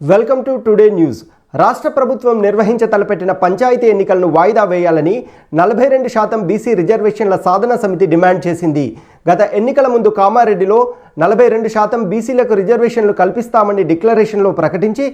Welcome to today news. రాష్ట్ర ప్రభుత్వం నిర్వహించ తలపెట్టిన పంచాయతీ ఎన్నికలను వాయిదా వేయాలని నలభై రెండు శాతం బీసీ రిజర్వేషన్ల సాధన సమితి డిమాండ్ చేసింది. గత ఎన్నికల ముందు కామారెడ్డిలో నలభై రెండు శాతం బీసీలకు రిజర్వేషన్లు కల్పిస్తామని డిక్లరేషన్లో ప్రకటించి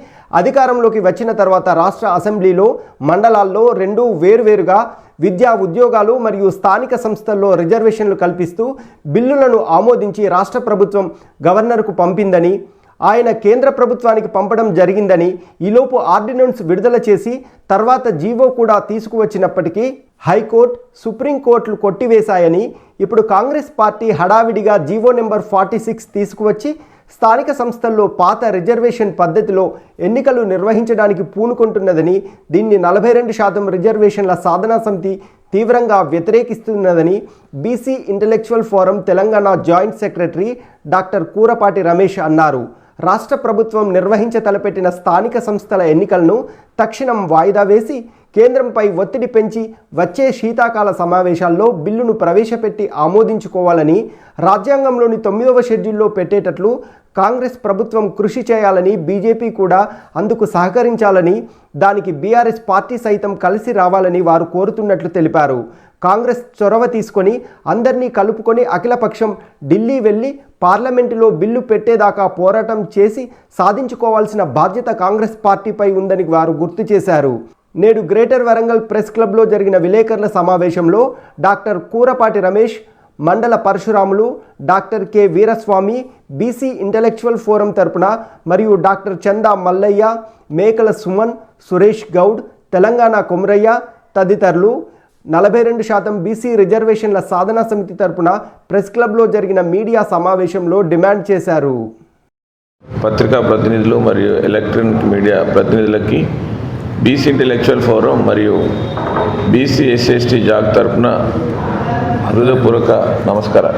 అధికారంలోకి వచ్చిన తర్వాత రాష్ట్ర అసెంబ్లీలో మండలాల్లో రెండు వేరువేరుగా విద్యా ఉద్యోగాలు మరియు స్థానిక సంస్థల్లో రిజర్వేషన్లు కల్పిస్తూ బిల్లులను ఆమోదించి రాష్ట్ర ప్రభుత్వం గవర్నర్కు పంపిందని ఆయన కేంద్ర ప్రభుత్వానికి పంపడం జరిగిందని ఈలోపు ఆర్డినెన్స్ విడుదల చేసి తర్వాత జీవో కూడా తీసుకువచ్చినప్పటికీ హైకోర్టు సుప్రీంకోర్టులు కొట్టివేశాయని ఇప్పుడు కాంగ్రెస్ పార్టీ హడావిడిగా జీవో నెంబర్ ఫార్టీ సిక్స్ తీసుకువచ్చి స్థానిక సంస్థల్లో పాత రిజర్వేషన్ పద్ధతిలో ఎన్నికలు నిర్వహించడానికి పూనుకుంటున్నదని దీన్ని నలభై రెండు శాతం రిజర్వేషన్ల సాధనా సమితి తీవ్రంగా వ్యతిరేకిస్తున్నదని BC intellectual forum Telangana joint secretary doctor Kurapati Ramesh అన్నారు. రాష్ట్ర ప్రభుత్వం నిర్వహించ తలపెట్టిన స్థానిక సంస్థల ఎన్నికలను తక్షణం వాయిదా వేసి కేంద్రంపై ఒత్తిడి పెంచి వచ్చే శీతాకాల సమావేశాల్లో బిల్లును ప్రవేశపెట్టి ఆమోదించుకోవాలని రాజ్యాంగంలోని తొమ్మిదవ షెడ్యూల్లో పెట్టేటట్లు కాంగ్రెస్ ప్రభుత్వం కృషి చేయాలని బీజేపీ కూడా అందుకు సహకరించాలని దానికి బీఆర్ఎస్ పార్టీ సైతం కలిసి రావాలని వారు కోరుతున్నట్లు తెలిపారు. కాంగ్రెస్ చొరవ తీసుకొని అందరినీ కలుపుకొని అఖిలపక్షం ఢిల్లీ వెళ్ళి పార్లమెంటులో బిల్లు పెట్టేదాకా పోరాటం చేసి సాధించుకోవాల్సిన బాధ్యత కాంగ్రెస్ పార్టీపై ఉందని వారు గుర్తు చేశారు. నేడు గ్రేటర్ వరంగల్ ప్రెస్ క్లబ్లో జరిగిన విలేకరుల సమావేశంలో doctor Kurapati Ramesh Mandala Parasuramulu doctor K Veeraswamy BC intellectual forum తరపున మరియు డాక్టర్ చందా మల్లయ్య మేకల సుమన్ సురేష్ గౌడ్ తెలంగాణ కొమరయ్య తదితరులు నలభై రెండు శాతం బీసీ రిజర్వేషన్ల సాధనా సమితి తరపున ప్రెస్ క్లబ్లో జరిగిన మీడియా సమావేశంలో డిమాండ్ చేశారు. పత్రికా ప్రతినిధులు మరియు ఎలక్ట్రానిక్ మీడియా ప్రతినిధులకి బీసీ ఇంటెలెక్చువల్ ఫోరం మరియు బీసీ ఎస్ఎస్టీ జాగ్ తరపున హృదయపూర్వక నమస్కారం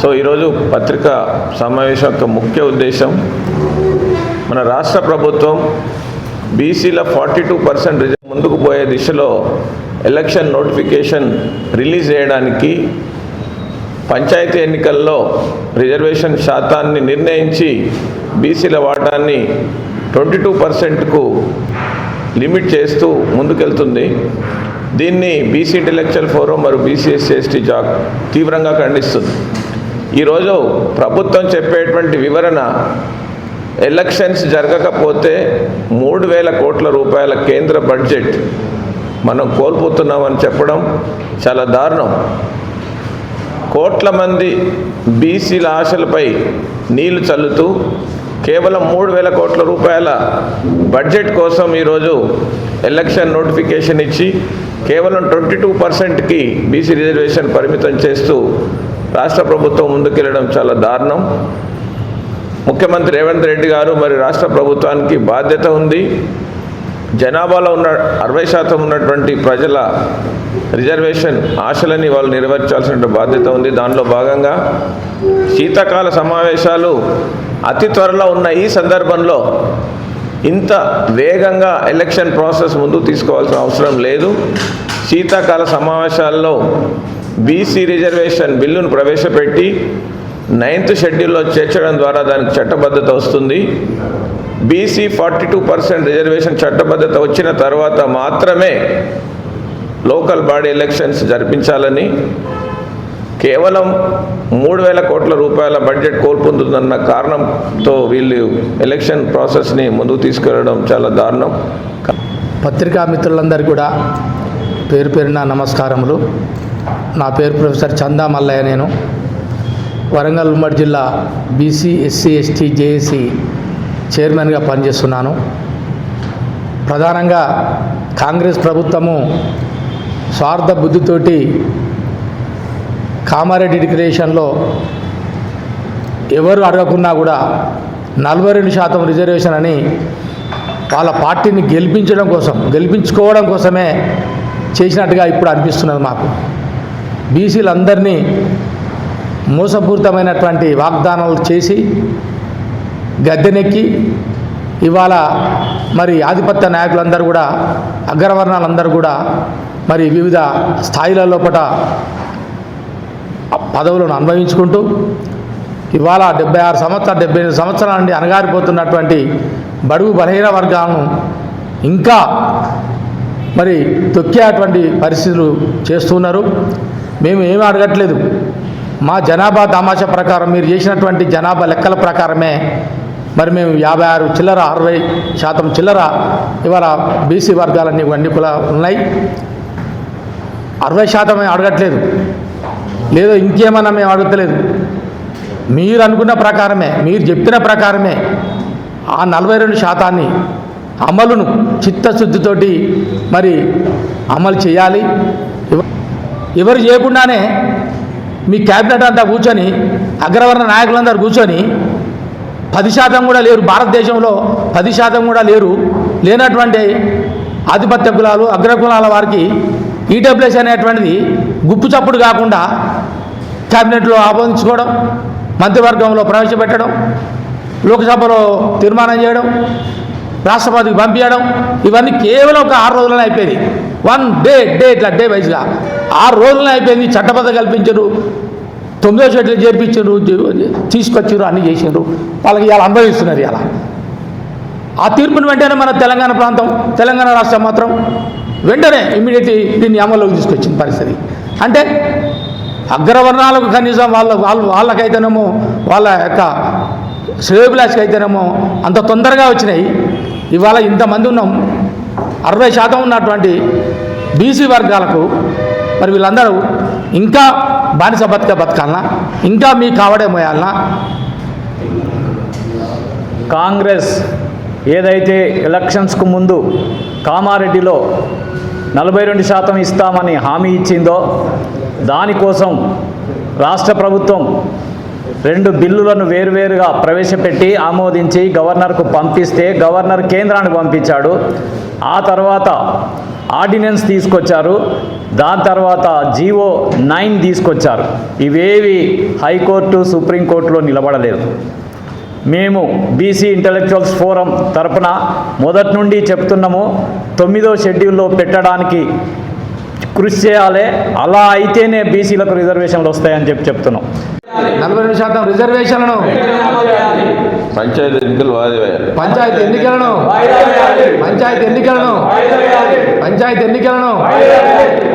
సో ఈరోజు పత్రికా సమావేశం యొక్క ముఖ్య ఉద్దేశం మన రాష్ట్ర ప్రభుత్వం బీసీల ఫార్టీ టూ పర్సెంట్ ముందుకు పోయే దిశలో ఎలక్షన్ నోటిఫికేషన్ రిలీజ్ చేయడానికి పంచాయతీ ఎన్నికల్లో రిజర్వేషన్ శాతాన్ని నిర్ణయించి బీసీల వాటాన్ని ట్వంటీ టూ పర్సెంట్కు లిమిట్ చేస్తూ ముందుకెళ్తుంది. దీన్ని బీసీ ఇంటెలెక్చువల్ ఫోరం మరియు బీసీఎస్సీఎస్టీ జాక్ తీవ్రంగా ఖండిస్తుంది. ఈరోజు ప్రభుత్వం చెప్పేటువంటి వివరణ ఎలక్షన్స్ జరగకపోతే మూడు వేల కోట్ల రూపాయల కేంద్ర బడ్జెట్ మనం కోల్పోతున్నామని చెప్పడం చాలా దారుణం. కోట్ల మంది బీసీల ఆశలపై నీళ్ళు చల్లుతూ కేవలం మూడు వేల కోట్ల రూపాయల బడ్జెట్ కోసం ఈరోజు ఎలక్షన్ నోటిఫికేషన్ ఇచ్చి కేవలం ట్వంటీ టూ పర్సెంట్కి బీసీ రిజర్వేషన్ పరిమితం చేస్తూ రాష్ట్ర ప్రభుత్వం ముందుకెళ్ళడం చాలా దారుణం. ముఖ్యమంత్రి రేవంత్ రెడ్డి గారు మరి రాష్ట్ర ప్రభుత్వానికి బాధ్యత ఉంది. జనాభాలో ఉన్న అరవై శాతం ఉన్నటువంటి ప్రజల రిజర్వేషన్ ఆశలని వాళ్ళు నెరవేర్చాల్సిన బాధ్యత ఉంది. దానిలో భాగంగా శీతాకాల సమావేశాలు అతి త్వరలో ఉన్న ఈ సందర్భంలో ఇంత వేగంగా ఎలక్షన్ ప్రాసెస్ ముందు తీసుకోవాల్సిన అవసరం లేదు. శీతాకాల సమావేశాల్లో బీసీ రిజర్వేషన్ బిల్లును ప్రవేశపెట్టి నైన్త్ షెడ్యూల్లో చేర్చడం ద్వారా దానికి చట్టబద్ధత వస్తుంది. BC forty two percent reservation చట్టబద్ధత వచ్చిన తర్వాత మాత్రమే లోకల్ బాడీ ఎలక్షన్స్ జరిపించాలని కేవలం మూడు వేల కోట్ల రూపాయల బడ్జెట్ కోల్పొందుతుందన్న కారణంతో వీళ్ళు ఎలక్షన్ ప్రాసెస్ని ముందుకు తీసుకెళ్ళడం చాలా దారుణం. పత్రికా మిత్రులందరూ కూడా పేరు పేరున నమస్కారములు. నా పేరు ప్రొఫెసర్ చందా మల్లయ్య నేను. వరంగల్ ఉమ్మడి జిల్లా బీసీ ఎస్సీ ఎస్టీ జేఏసీ చైర్మన్గా పనిచేస్తున్నాను. ప్రధానంగా కాంగ్రెస్ ప్రభుత్వము స్వార్థ బుద్ధితోటి కామారెడ్డి డిక్లరేషన్లో ఎవరు అడగకున్నా కూడా నలభై రెండు శాతం రిజర్వేషన్ అని వాళ్ళ పార్టీని గెలిపించడం కోసం గెలిపించుకోవడం కోసమే చేసినట్టుగా ఇప్పుడు అనిపిస్తున్నది మాకు. బీసీలందరినీ మోసపూరితమైనటువంటి వాగ్దానాలు చేసి గద్దెనెక్కి ఇవాళ మరి ఆధిపత్య నాయకులందరూ కూడా అగ్రవర్ణాలందరూ కూడా మరి వివిధ స్థాయిల లోపల పదవులను అనుభవించుకుంటూ ఇవాళ డెబ్బై ఆరు సంవత్సరాలు డెబ్బై ఎనిమిది సంవత్సరాల నుండి అణగారిపోతున్నటువంటి బడుగు బలహీన వర్గాలను ఇంకా మరి తొక్కేటువంటి పరిస్థితులు చేస్తున్నారు. మేము ఏమీ అడగట్లేదు. మా జనాభా తమాషా ప్రకారం మీరు చేసినటువంటి జనాభా లెక్కల ప్రకారమే మరి మేము యాభై ఆరు చిల్లర అరవై శాతం చిల్లర ఇవాళ బీసీ వర్గాలన్నీ అన్ని కూడా ఉన్నాయి. అరవై శాతం అడగట్లేదు. లేదో ఇంకేమన్నా మేము అడగట్లేదు. మీరు అనుకున్న ప్రకారమే మీరు చెప్పిన ప్రకారమే ఆ నలభై రెండు శాతాన్ని అమలును చిత్తశుద్ధితోటి మరి అమలు చేయాలి. ఎవరు చేయకుండానే మీ క్యాబినెట్ అంతా కూర్చొని అగ్రవర్ణ నాయకులందరూ కూర్చొని పది శాతం కూడా లేరు భారతదేశంలో పది శాతం కూడా లేరు. లేనటువంటి ఆధిపత్య కులాలు అగ్రకులాల వారికి ఈడబ్ల్యూఎస్ అనేటువంటిది గుప్పు చప్పుడు కాకుండా క్యాబినెట్లో ఆమోదించుకోవడం మంత్రివర్గంలో ప్రవేశపెట్టడం లోక్సభలో తీర్మానం చేయడం రాష్ట్రపతికి పంపించడం ఇవన్నీ కేవలం ఒక ఆరు రోజులనే అయిపోయింది. వన్ డే డే ఇట్లా డే వైజ్గా. ఆరు రోజులనే అయిపోయింది చట్టబద్ధ కల్పించరు. తొమ్మిదో చెట్లు చేర్పించారు తీసుకొచ్చారు అన్నీ చేసారు వాళ్ళకి ఇలా అనుభవిస్తున్నారు ఇలా ఆ తీర్పుని వెంటనే మన తెలంగాణ ప్రాంతం తెలంగాణ రాష్ట్రం మాత్రం వెంటనే ఇమ్మీడియట్లీ దీన్ని అమల్లోకి తీసుకొచ్చిన పరిస్థితి. అంటే అగ్రవర్ణాలకు కనీసం వాళ్ళ వాళ్ళ వాళ్ళకైతేనేమో వాళ్ళ యొక్క శ్రేయోభిలాషికి అయితేనేమో అంత తొందరగా వచ్చినాయి. ఇవాళ ఇంతమంది ఉన్నాం. అరవై శాతం ఉన్నటువంటి బీసీ వర్గాలకు మరి వీళ్ళందరూ ఇంకా బానిస బతుక బతకాలనా? ఇంకా మీ కావడే మోయాలనా? కాంగ్రెస్ ఏదైతే ఎలక్షన్స్కు ముందు కామారెడ్డిలో నలభై రెండు శాతం ఇస్తామని హామీ ఇచ్చిందో దానికోసం రాష్ట్ర ప్రభుత్వం రెండు బిల్లులను వేరువేరుగా ప్రవేశపెట్టి ఆమోదించి గవర్నర్కు పంపిస్తే గవర్నర్ కేంద్రానికి పంపించాడు. ఆ తర్వాత ఆర్డినెన్స్ తీసుకొచ్చారు. దాని తర్వాత జీవో నైన్ తీసుకొచ్చారు. ఇవేవి హైకోర్టు సుప్రీంకోర్టులో నిలబడలేదు. మేము బీసీ ఇంటలెక్చువల్స్ ఫోరం తరపున మొదటి నుండి చెప్తున్నాము తొమ్మిదో షెడ్యూల్లో పెట్టడానికి కృషి చేయాలి. అలా అయితేనే బీసీలకు రిజర్వేషన్లు వస్తాయని చెప్పి చెప్తున్నాం. నలభై రెండు శాతం రిజర్వేషన్లను. పంచాయతీ ఎన్నికలు పంచాయతీ ఎన్నికలను. పంచాయతీ ఎన్నికలను. పంచాయతీ ఎన్నికలను.